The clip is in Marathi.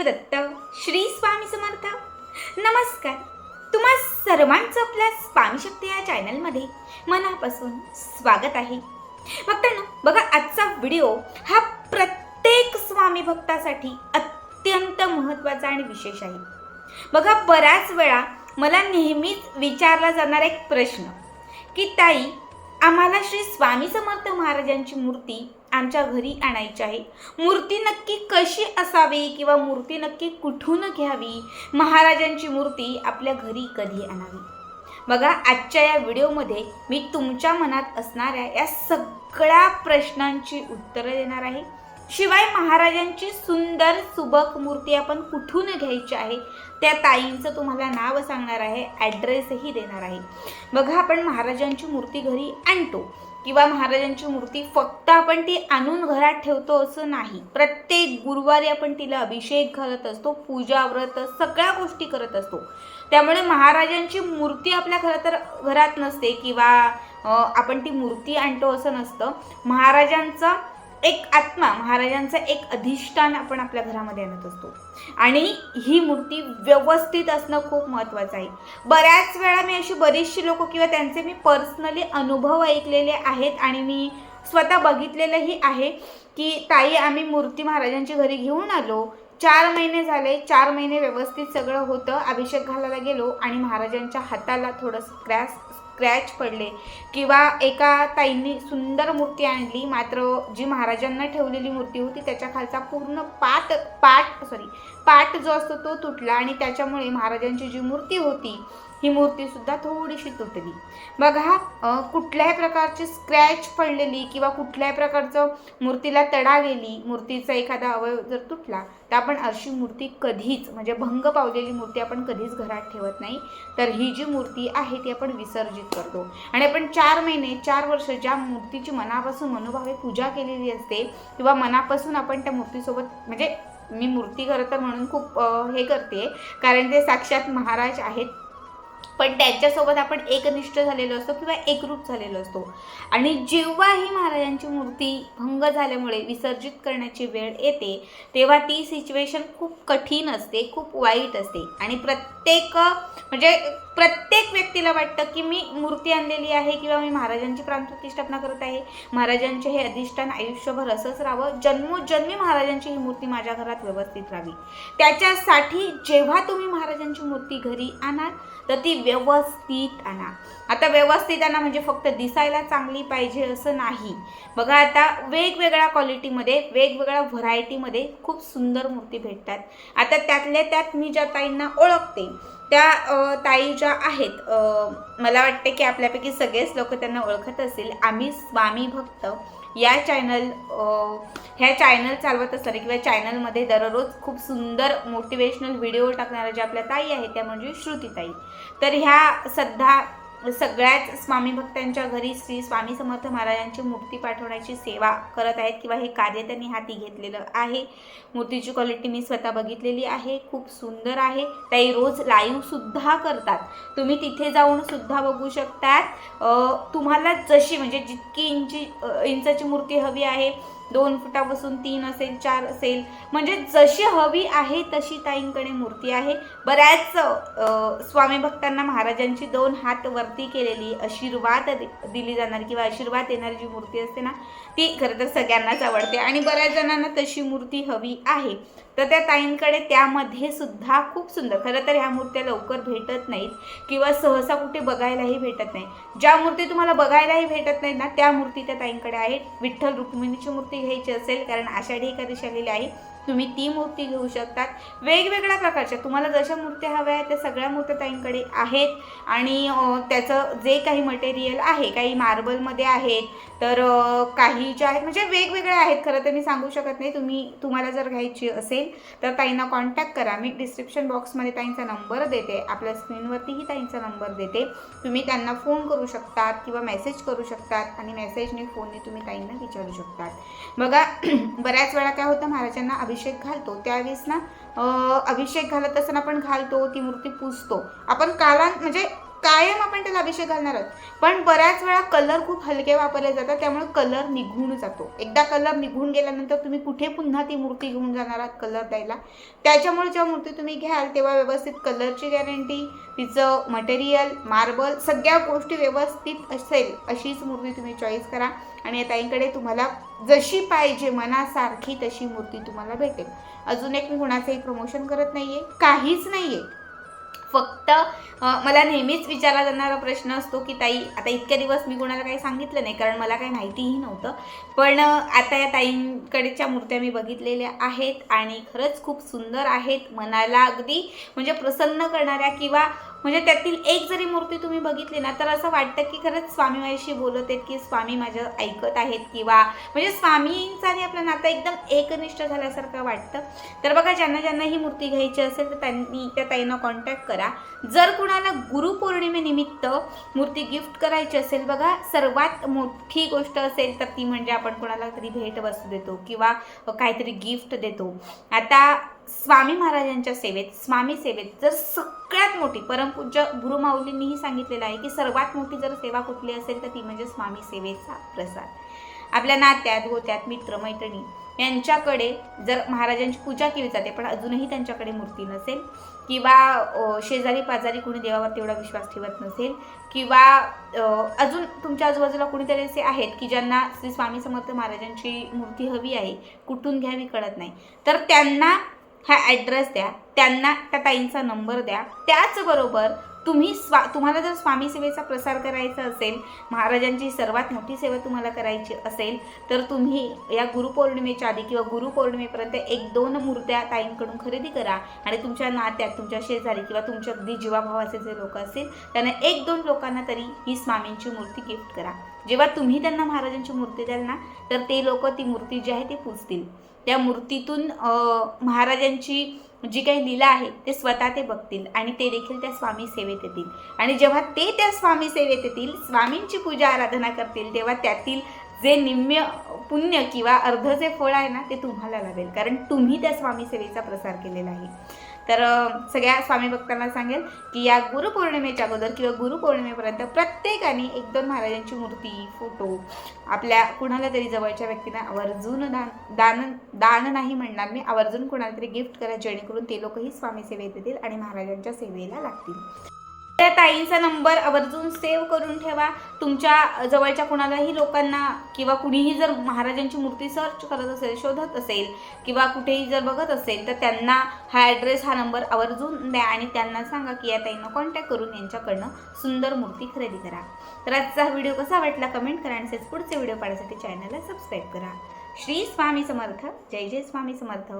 शिवदत्त श्री स्वामी समर्थ. नमस्कार. तुम्हा सर्वांचं आपल्या स्वामी शक्ती या चॅनलमध्ये मनापासून स्वागत आहे. भक्तांनो बघा आजचा व्हिडिओ हा प्रत्येक स्वामी भक्तासाठी अत्यंत महत्त्वाचा आणि विशेष आहे. बघा बऱ्याच वेळा मला नेहमीच विचारला जाणारा एक प्रश्न की ताई आम्हाला श्री स्वामी समर्थ महाराजांची मूर्ती आमच्या घरी आणायची आहे. मूर्ती नक्की कशी असावी किंवा मूर्ती नक्की कुठून घ्यावी? महाराजांची मूर्ती आपल्या घरी कधी आणावी? बघा आजच्या या व्हिडिओमध्ये मी तुमच्या मनात असणाऱ्या या सगळ्या प्रश्नांची उत्तरं देणार आहे. शिवाय महाराजांची सुंदर सुबक मूर्ती आपण कुठून घ्यायची आहे? त्या ताईंचं तुम्हाला नाव सांगणार आहे ॲड्रेसही देणार आहे. बघा आपण महाराजांची मूर्ती घरी आणतो. किंवा महाराजांची मूर्ती फक्त आपण ती आणून घरात ठेवतो असं नाही. प्रत्येक गुरुवारी आपण तिला अभिषेक घालत असतो पूजा व्रत सगळ्या गोष्टी करत असतो. त्यामुळे महाराजांची मूर्ती आपल्या खरं तर घरात नसते किंवा आपण ती मूर्ती आणतो असं नसतं. महाराजांचा एक आत्मा महाराजांचं एक अधिष्ठान आपण आपल्या घरामध्ये आणत असतो. आणि ही मूर्ती व्यवस्थित असणं खूप महत्त्वाचं आहे. बऱ्याच वेळा मी अशी बरीचशी लोक किंवा त्यांचे मी पर्सनली अनुभव ऐकलेले आहेत आणि मी स्वतः बघितलेलंही आहे की ताई आम्ही मूर्ती महाराजांची घरी घेऊन आलो. चार महिने झाले चार महिने व्यवस्थित सगळं होतं. अभिषेक घालायला गेलो आणि महाराजांच्या हाताला थोडं स्क्रॅच स्क्रॅच पडले. किंवा एका ताईंनी सुंदर मूर्ती आणली मात्र जी महाराजांना ठेवलेली मूर्ती होती त्याच्या खालचा पूर्ण पाट पाट सॉरी पाट जो असतो तो तुटला आणि त्याच्यामुळे महाराजांची जी मूर्ती होती ही मूर्तीसुद्धा थोडीशी तुटली. बघा कुठल्याही प्रकारची स्क्रॅच पडलेली किंवा कुठल्याही प्रकारचं मूर्तीला तडा गेली मूर्तीचा एखादा अवयव जर तुटला तर आपण अशी मूर्ती कधीच म्हणजे भंग पावलेली मूर्ती आपण कधीच घरात ठेवत नाही. तर ही जी मूर्ती आहे ती आपण विसर्जित करतो. आणि आपण चार महिने चार वर्ष ज्या मूर्तीची मनापासून मनोभावे पूजा केलेली असते किंवा मनापासून आपण त्या मूर्तीसोबत म्हणजे मी मूर्ती खरं तर म्हणून खूप हे करते. कारण ते साक्षात महाराज आहेत. पण त्यांच्यासोबत आपण एकनिष्ठ झालेलो असतो किंवा एकरूप झालेलो असतो. आणि जेव्हा ही महाराजांची मूर्ती भंग झाल्यामुळे विसर्जित करण्याची वेळ येते तेव्हा ती सिच्युएशन खूप कठीण असते खूप वाईट असते. आणि प्रत्येक म्हणजे प्रत्येक व्यक्तीला वाटतं की मी मूर्ती आणलेली आहे किंवा मी महाराजांची प्राणप्रतिष्ठापना करत आहे. महाराजांचे हे अधिष्ठान आयुष्यभर असंच राहावं. जन्मोजन्मी महाराजांची ही मूर्ती माझ्या घरात व्यवस्थित राहावी. त्याच्यासाठी जेव्हा तुम्ही महाराजांची मूर्ती घरी आणाल तर ती व्यवस्थित आणा. आता व्यवस्थित आणा म्हणजे फक्त दिसायला चांगली पाहिजे असं नाही. बघा आता वेगवेगळ्या क्वालिटीमध्ये वेगवेगळ्या व्हरायटीमध्ये खूप सुंदर मूर्ती भेटतात. आता त्यातल्या त्यात मी ज्या ताईंना ओळखते त्या ताई ज्या आहेत मला वाटते की आपल्यापैकी सगळेच लोक त्यांना ओळखत असेल. आम्ही स्वामी भक्त. या चॅनल ह्या चॅनल चालवत असताना किंवा चॅनलमध्ये दररोज खूप सुंदर मोटिवेशनल व्हिडिओ टाकणाऱ्या ज्या आपल्या ताई आहेत त्या म्हणजे श्रुतीताई. तर ह्या सध्या सगळ्याच स्वामी भक्तांच्या घरी श्री स्वामी समर्थ महाराजांची मूर्ती पाठवण्याची सेवा करत आहेत किंवा हे कार्य त्यांनी हाती घेतलेलं आहे. मूर्तीची क्वालिटी मी स्वतः बघितलेली आहे. खूप सुंदर आहे. ताई रोज लाईव्हसुद्धा करतात. तुम्ही तिथे जाऊन सुद्धा बघू शकतात. तुम्हाला जशी म्हणजे जितकी इंची इंचाची मूर्ती हवी आहे दोन फुटापासून तीन असेल चार असेल. म्हणजे जशी हवी आहे तशी ताईंकडे मूर्ती आहे. बऱ्याच स्वामी भक्तांना महाराजांची दोन हात वरती केलेली आशीर्वाद दि- दिली जाणारी किंवा आशीर्वाद देणारी जी मूर्ती असते ना ती खरं तर सगळ्यांनाच आवडते. आणि बऱ्याच जणांना तशी मूर्ती हवी आहे. तर त्या ताईंकडे त्यामध्ये सुद्धा खूप सुंदर खरं तर ह्या मूर्त्या लवकर भेटत नाहीत किंवा सहसा कुठे बघायलाही भेटत नाही ज्या मूर्ती तुम्हाला बघायलाही भेटत नाहीत ना त्या मूर्ती त्या ताईंकडे आहेत. विठ्ठल रुक्मिणीची मूर्ती घ्यायची असेल कारण आषाढी एकादशी आलेली आहे. तुम्ही ती मूर्ती घेऊ शकतात. वेगवेगळ्या प्रकारच्या तुम्हाला जशा मूर्त्या हव्या आहेत त्या सगळ्या मूर्त्या ताईंकडे आहेत. आणि त्याचं जे काही मटेरियल आहे काही मार्बलमध्ये आहेत तर काही ज्या आहेत म्हणजे वेगवेगळ्या आहेत खरं तर मी सांगू शकत नाही. तुम्ही तुम्हाला जर घ्यायची असेल तर ताईंना कॉन्टॅक्ट करा. मी डिस्क्रिप्शन बॉक्समध्ये ताईंचा नंबर देते. आपल्या स्क्रीनवरतीही ताईंचा नंबर देते. तुम्ही त्यांना फोन करू शकतात किंवा मेसेज करू शकतात आणि मेसेजने फोनने तुम्ही ताईंना विचारू शकतात. बघा बऱ्याच वेळा काय होतं महाराजांना अभिषेक घालतो. त्यावेळेस ना अभिषेक घालत असताना आपण घालतो ती मूर्ती पुजतो आपण काला म्हणजे कायम आपण त्याला अभिषेक घालणार आहोत. पण बऱ्याच वेळा कलर खूप हलके वापरले जातात त्यामुळे कलर निघून जातो. एकदा कलर निघून गेल्यानंतर तुम्ही कुठे पुन्हा ती मूर्ती घेऊन जाणार आहात कलर द्यायला? त्याच्यामुळे जेव्हा मूर्ती तुम्ही घ्याल तेव्हा व्यवस्थित कलरची गॅरंटी तिचं मटेरियल मार्बल सगळ्या गोष्टी व्यवस्थित असेल अशीच मूर्ती तुम्ही चॉईस करा. आणि ताईंकडे तुम्हाला जशी पाहिजे मनासारखी तशी मूर्ती तुम्हाला भेटेल. अजून एक मी कुणाचंही प्रमोशन करत नाही आहे काहीच नाही आहे फक्त मला नेहमीच विचारला जाणारा प्रश्न असतो की ताई आता इतक्या दिवस मी कोणाला काही सांगितलं नाही कारण मला काही माहितीही नव्हतं. पण आता या ताईंकडेच्या मूर्त्या मी बघितलेल्या आहेत आणि खरंच खूप सुंदर आहेत. मनाला अगदी म्हणजे प्रसन्न करणाऱ्या किंवा म्हणजे त्यातील एक जरी मूर्ती तुम्ही बघितली ना तर असं वाटतं की खरंच स्वामी माझ्याशी बोलत आहेत की स्वामी माझं ऐकत आहेत किंवा म्हणजे स्वामींचा आणि आपलं नातं एकदम एकनिष्ठ झाल्यासारखं वाटतं. तर बघा ज्यांना ज्यांना ही मूर्ती घ्यायची असेल तर त्यांनी त्या ताईंना कॉन्टॅक्ट करा. जर कुणाला गुरुपौर्णिमेनिमित्त मूर्ती गिफ्ट करायची असेल बघा सर्वात मोठी गोष्ट असेल तर ती म्हणजे आपण कोणाला तरी भेट वस्तू देतो किंवा काहीतरी गिफ्ट देतो. आता स्वामी महाराजांच्या सेवेत स्वामी सेवेत जर सगळ्यात मोठी परमपूज्य गुरुमाऊलींनीही सांगितलेलं आहे की सर्वात मोठी जर सेवा कुठली असेल तर ती म्हणजे स्वामी सेवेचा प्रसाद. आपल्या नात्यात गोत्यात मित्र मैत्रिणी यांच्याकडे जर महाराजांची पूजा केली जाते पण अजूनही त्यांच्याकडे मूर्ती नसेल किंवा शेजारी पाजारी कुणी देवावर तेवढा विश्वास ठेवत नसेल किंवा अजून तुमच्या आजूबाजूला कुणीतरी असे आहेत की ज्यांना श्री स्वामी समर्थ महाराजांची मूर्ती हवी आहे कुठून घ्यावी कळत नाही. तर त्यांना हा ॲड्रेस द्या त्यांना त्या ताईंचा नंबर द्या. त्याचबरोबर तुम्ही स्वा तुम्हाला जर स्वामी सेवेचा प्रसार करायचा असेल महाराजांची सर्वात मोठी सेवा तुम्हाला करायची असेल तर तुम्ही या गुरुपौर्णिमेच्या आधी किंवा गुरुपौर्णिमेपर्यंत एक दोन मूर्त्या ताईंकडून खरेदी करा आणि तुमच्या नात्यात तुमच्या शेजारी किंवा तुमच्या अगदी जीवाभावाचे जे लोक असतील त्यांना एक दोन लोकांना तरी ही स्वामींची मूर्ती गिफ्ट करा. जेव्हा तुम्ही त्यांना महाराजांची मूर्ती द्याल ना तर ते लोक ती मूर्ती जी आहे ती पूजतील. त्या मूर्तीतून महाराजांची जी काही लीला आहे ते स्वतः ते बघतील आणि ते देखील त्या स्वामी सेवेत येतील. आणि जेव्हा ते त्या स्वामी सेवेत येतील स्वामींची पूजा आराधना करतील तेव्हा त्यातील जे निम्य पुण्य किंवा अर्ध जे फळ आहे ना ते तुम्हाला लाभेल. कारण तुम्ही त्या स्वामी सेवेचा प्रसार केलेला आहे. तर सगळ्या स्वामी भक्तांना सांगेल की या गुरुपौर्णिमेच्या अगोदर किंवा गुरुपौर्णिमेपर्यंत प्रत्येकाने एक दोन महाराजांची मूर्ती फोटो आपल्या कुणाला तरी जवळच्या व्यक्तींना आवर्जून दान दान दान नाही म्हणणार मी आवर्जून कुणाला तरी गिफ्ट करा जेणेकरून ते लोकही स्वामी सेवेत येतील आणि महाराजांच्या सेवेला लागतील. त्या ताईंचा नंबर आवर्जून सेव्ह करून ठेवा. तुमच्या जवळच्या कुणालाही लोकांना किंवा कुणीही जर महाराजांची मूर्ती सर्च करत असेल शोधत असेल किंवा कुठेही जर बघत असेल तर त्यांना हा ॲड्रेस हा नंबर आवर्जून द्या आणि त्यांना सांगा की या ताईंना कॉन्टॅक्ट करून यांच्याकडनं सुंदर मूर्ती खरेदी करा. तर आजचा व्हिडिओ कसा वाटला कमेंट करा आणि तसेच पुढचे व्हिडिओ पाहण्यासाठी चॅनलला सबस्क्राईब करा. श्री स्वामी समर्थ. जय जय स्वामी समर्थ.